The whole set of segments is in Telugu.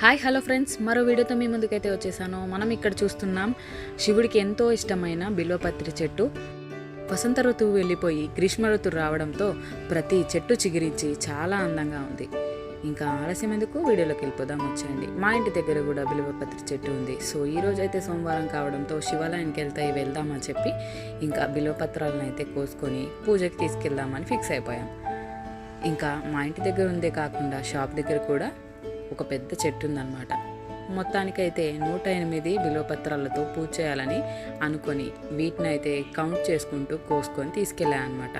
Hi hello friends. మరో వీడియోతో మీ ముందుకైతే వచ్చేసాను. మనం ఇక్కడ చూస్తున్నాం శివుడికి ఎంతో ఇష్టమైన బిల్వపత్రి చెట్టు. వసంత ఋతువు వెళ్ళిపోయి గ్రీష్మ ఋతువు రావడంతో ప్రతి చెట్టు చిగురించి చాలా అందంగా ఉంది. ఇంకా ఆలస్యం ఎందుకు? వీడియోలోకి వెళ్ళిపోదాం వచ్చేయండి. మా ఇంటి దగ్గర కూడా బిల్వపత్రి చెట్టు ఉంది. సో ఈ రోజు అయితే సోమవారం కావడంతో శివాలయానికి వెళ్తాయి వెళ్దామని చెప్పి ఇంకా బిల్వపత్రాలను అయితే కోసుకొని పూజకి తీసుకెళ్దామని ఫిక్స్ అయిపోయాం. ఇంకా మా ఇంటి దగ్గర ఉందే కాకుండా షాప్ దగ్గర కూడా ఒక పెద్ద చెట్టు ఉందన్నమాట మొత్తానికైతే నూట ఎనిమిది బిలోపత్రాలతో పూజ చేయాలని అనుకొని వీటిని అయితే కౌంట్ చేసుకుంటూ కోసుకొని తీసుకెళ్ళాను అనమాట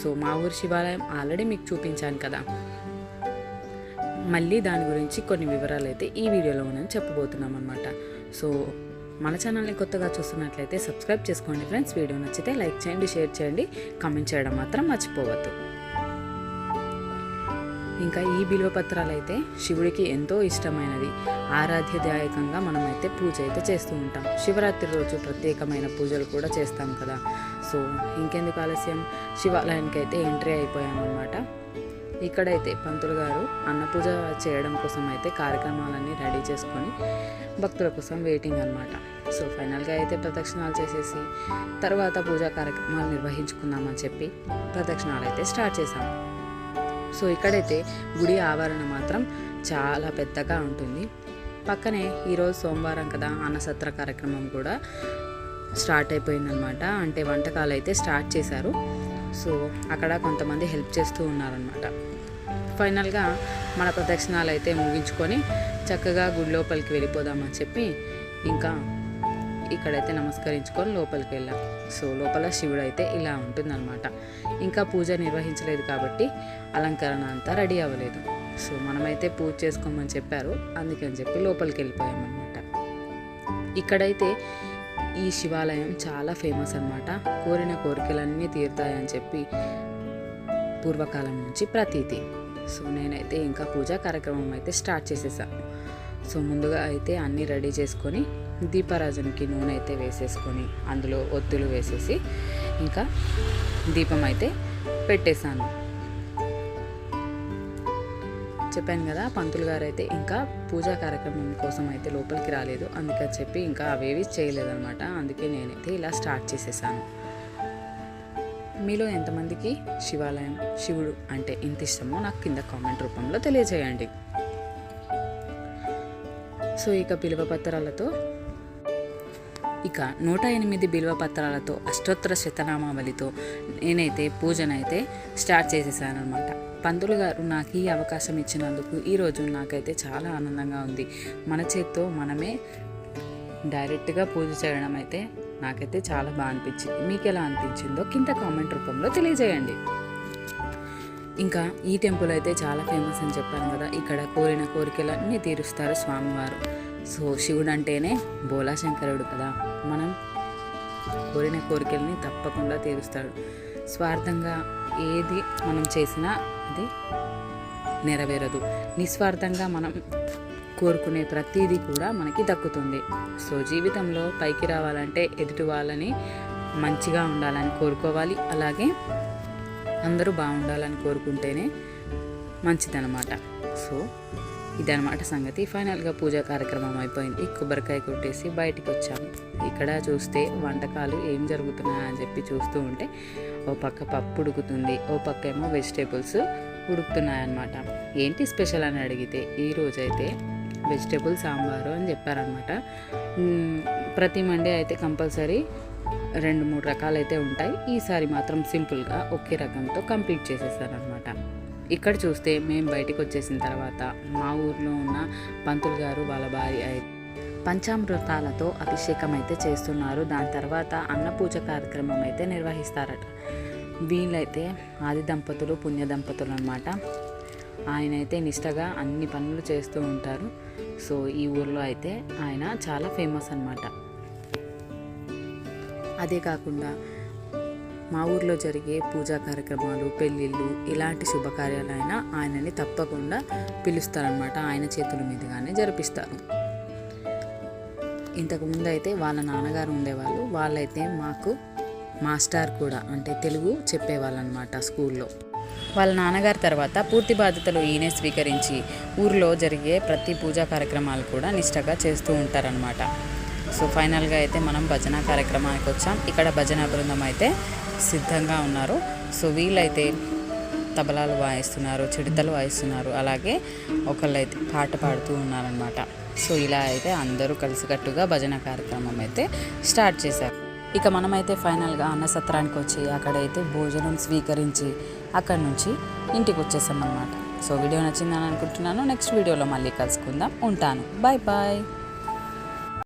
సో మా ఊరి శివాలయం ఆల్రెడీ మీకు చూపించాను కదా. మళ్ళీ దాని గురించి కొన్ని వివరాలు అయితే ఈ వీడియోలో మనం చెప్పబోతున్నాం అనమాట సో మన ఛానల్ని కొత్తగా చూస్తున్నట్లయితే సబ్స్క్రైబ్ చేసుకోండి ఫ్రెండ్స్. వీడియో నచ్చితే లైక్ చేయండి షేర్ చేయండి. కామెంట్ చేయడం మాత్రం మర్చిపోవద్దు. ఇంకా ఈ బిల్వపత్రాలు అయితే శివుడికి ఎంతో ఇష్టమైనది. ఆరాధ్యదాయకంగా మనమైతే పూజ అయితే చేస్తూ ఉంటాం. శివరాత్రి రోజు ప్రత్యేకమైన పూజలు కూడా చేస్తాం కదా. సో ఇంకెందుకు ఆలస్యం? శివాలయానికి అయితే ఎంట్రీ అయిపోయామన్నమాట. ఇక్కడైతే పంతులు గారు అన్న పూజ చేయడం కోసం అయితే కార్యక్రమాలన్నీ రెడీ చేసుకొని భక్తుల కోసం వెయిటింగ్ అనమాట సో ఫైనల్గా అయితే ప్రదక్షిణాలు చేసేసి తర్వాత పూజా కార్యక్రమాలు నిర్వహించుకుందామని చెప్పి ప్రదక్షిణాలు అయితే స్టార్ట్ చేశాము. సో ఇక్కడైతే గుడి ఆవరణ మాత్రం చాలా పెద్దగా ఉంటుంది. పక్కనే ఈరోజు సోమవారం కదా అన్నసత్ర కార్యక్రమం కూడా స్టార్ట్ అయిపోయిందనమాట అంటే వంటకాలు అయితే స్టార్ట్ చేశారు. సో అక్కడ కొంతమంది హెల్ప్ చేస్తూ ఉన్నారనమాట ఫైనల్గా మన ప్రదక్షిణాలు అయితే ముగించుకొని చక్కగా గుడి లోపలికి వెళ్ళిపోదామని చెప్పి ఇంకా ఇక్కడైతే నమస్కరించుకొని లోపలికి వెళ్ళాం. సో లోపల శివుడు అయితే ఇలా ఉంటుందన్నమాట. ఇంకా పూజ నిర్వహించలేదు కాబట్టి అలంకరణ అంతా రెడీ అవ్వలేదు. సో మనమైతే పూజ చేసుకోమని చెప్పారు. అందుకని చెప్పి లోపలికి వెళ్ళిపోయామన్నమాట. ఇక్కడైతే ఈ శివాలయం చాలా ఫేమస్ అనమాట కోరిన కోరికలన్నీ తీరుతాయని చెప్పి పూర్వకాలం నుంచి ప్రతీతి. సో నేనైతే ఇంకా పూజా కార్యక్రమం అయితే స్టార్ట్ చేసేసాను సో ముందుగా అయితే అన్నీ రెడీ చేసుకొని దీపారాజనకి నూనె అయితే వేసేసుకొని అందులో ఒత్తులు వేసేసి ఇంకా దీపం అయితే పెట్టేశాను. చెప్పాను కదా పంతులు గారు అయితే ఇంకా పూజా కార్యక్రమం కోసం అయితే లోపలికి రాలేదు. అందుకని చెప్పి ఇంకా అవేవి చేయలేదన్నమాట. అందుకే నేనైతే ఇలా స్టార్ట్ చేసేసాను. మీలో ఎంతమందికి శివాలయం శివుడు అంటే ఇంత ఇష్టమో నాకు కింద కామెంట్ రూపంలో తెలియజేయండి. సో ఇక పిలువ పత్రాలతో ఇక నూట ఎనిమిది బిల్వపత్రాలతో అష్టోత్తర శతనామావళితో నేనైతే పూజనైతే స్టార్ట్ చేసేసాను అనమాట పంతులు గారు నాకు ఈ అవకాశం ఇచ్చినందుకు ఈరోజు నాకైతే చాలా ఆనందంగా ఉంది. మన చేత్తో మనమే డైరెక్ట్గా పూజ చేయడం అయితే నాకైతే చాలా బాగా అనిపించింది. మీకు ఎలా అనిపించిందో కింద కామెంట్ రూపంలో తెలియజేయండి. ఇంకా ఈ టెంపుల్ అయితే చాలా ఫేమస్ అని చెప్పాను కదా ఇక్కడ కోరిన కోరికలన్నీ తీరుస్తారు స్వామివారు. సో శివుడు అంటేనే బోలాశంకరుడు కదా. మనం కోరిన కోరికల్ని తప్పకుండా తీరుస్తాడు. స్వార్థంగా ఏది మనం చేసినా అది నెరవేరదు. నిస్వార్థంగా మనం కోరుకునే ప్రతిదీ కూడా మనకి దక్కుతుంది. సో జీవితంలో పైకి రావాలంటే ఎదుటి వాళ్ళని మంచిగా ఉండాలని కోరుకోవాలి. అలాగే అందరూ బాగుండాలని కోరుకుంటేనే మంచిదన్నమాట. సో ఇదనమాట సంగతి. ఫైనల్గా పూజా కార్యక్రమం అయిపోయింది. కొబ్బరికాయ కొట్టేసి బయటికి వచ్చాము ఇక్కడ చూస్తే వంటకాలు ఏం జరుగుతున్నాయని చెప్పి చూస్తూ ఉంటే ఓ పక్క పప్పు ఉడుకుతుంది ఓ పక్క ఏమో వెజిటేబుల్స్ ఉడుకుతున్నాయన్నమాట. ఏంటి స్పెషల్ అని అడిగితే ఈ రోజైతే వెజిటేబుల్ సాంబారు అని చెప్పారనమాట ప్రతి మండే అయితే కంపల్సరీ రెండు మూడు రకాలైతే ఉంటాయి. ఈసారి మాత్రం సింపుల్గా ఒకే రకంతో కంప్లీట్ చేసేసారనమాట ఇక్కడ చూస్తే మేము బయటికి వచ్చేసిన తర్వాత మా ఊర్లో ఉన్న పంతులు గారు వాళ్ళ భార్య పంచామృతాలతో అభిషేకం అయితే చేస్తున్నారు. దాని తర్వాత అన్నపూజ కార్యక్రమం అయితే నిర్వహిస్తారట. వీళ్ళైతే ఆది దంపతులు పుణ్య దంపతులు అనమాట ఆయన అయితే నిష్టగా అన్ని పనులు చేస్తూ ఉంటారు. సో ఈ ఊర్లో అయితే ఆయన చాలా ఫేమస్ అనమాట అదే కాకుండా మా ఊర్లో జరిగే పూజా కార్యక్రమాలు పెళ్ళిళ్ళు ఇలాంటి శుభకార్యాలైనా ఆయనని తప్పకుండా పిలుస్తారనమాట ఆయన చేతుల మీదుగానే జరిపిస్తారు. ఇంతకుముందు అయితే వాళ్ళ నాన్నగారు ఉండేవాళ్ళు. వాళ్ళైతే మాకు మాస్టర్ కూడా అంటే తెలుగు చెప్పేవాళ్ళు అనమాట స్కూల్లో. వాళ్ళ నాన్నగారి తర్వాత పూర్తి బాధ్యతలు ఈయనే స్వీకరించి ఊర్లో జరిగే ప్రతి పూజా కార్యక్రమాలు కూడా నిష్టగా చేస్తూ ఉంటారనమాట సో ఫైనల్గా అయితే మనం భజన కార్యక్రమానికి వచ్చాం ఇక్కడ భజన బృందం అయితే సిద్ధంగా ఉన్నారు. సో వీళ్ళైతే తబలాలు వాయిస్తున్నారు చిడతలు వాయిస్తున్నారు. అలాగే ఒకళ్ళైతే పాట పాడుతూ ఉన్నారనమాట సో ఇలా అయితే అందరూ కలిసికట్టుగా భజన కార్యక్రమం అయితే స్టార్ట్ చేశారు. ఇక మనమైతే ఫైనల్గా అన్న సత్రానికి వచ్చి అక్కడైతే భోజనం స్వీకరించి అక్కడ నుంచి ఇంటికి వచ్చేసాం అనమాట సో వీడియో నచ్చిందని అనుకుంటున్నాను. నెక్స్ట్ వీడియోలో మళ్ళీ కలుసుకుందాం. ఉంటాను. Bye bye.